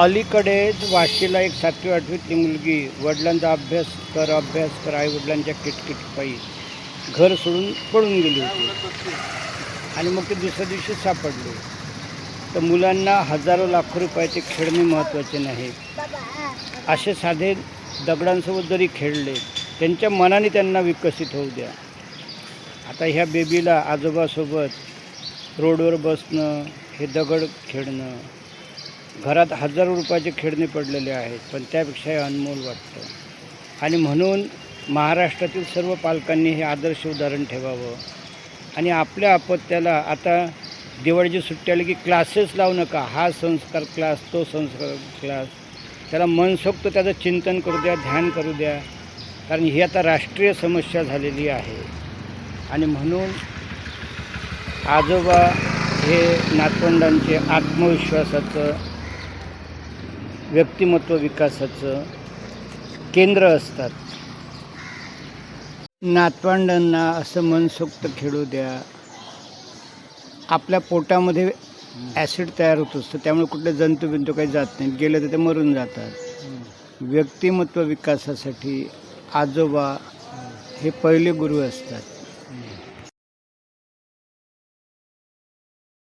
अलीकडेच वाशीला एक सातवी आठवीतली मुलगी वडिलांचा अभ्यास कर अभ्यास कर आई वडिलांच्या किटकिटपायी घर सोडून पळून गेली होती. आणि मग ते दुसऱ्या दिवशी सापडले. तर मुलांना हजारो लाखो रुपयाचे खेळणे महत्त्वाचे नाही. असे साधे दगडांसोबत जरी खेळले त्यांच्या मनाने त्यांना विकसित होऊ द्या. आता ह्या बेबीला आजोबासोबत रोडवर बसणं हे दगड खेळणं घरात हजारो रुपयाचे खेळणे पडलेले आहेत पण त्यापेक्षाही अनमोल वाटतं. आणि म्हणून महाराष्ट्रातील सर्व पालकांनी हे आदर्श उदाहरण ठेवावं. आणि आपल्या अपत्याला आता दिवाळीची सुट्टी आली की क्लासेस लावू नका. हा संस्कार क्लास तो संस्कार क्लास त्याला मनसोक्त त्याचं चिंतन करू द्या ध्यान करू द्या. कारण ही आता राष्ट्रीय समस्या झालेली आहे. आणि म्हणून आजोबा हे नातवंडांचे आत्मविश्वासाचं व्यक्तिमत्व विकासाचं केंद्र असतात. नातवंडांना असं मनसोक्त खेळू द्या. आपल्या पोटामध्ये ॲसिड तयार होत असतं त्यामुळे कुठले जंतू बिंतू काही जात नाहीत. गेलं तर ते मरून जातात. व्यक्तिमत्व विकासासाठी आजोबा हे पहिले गुरु असतात.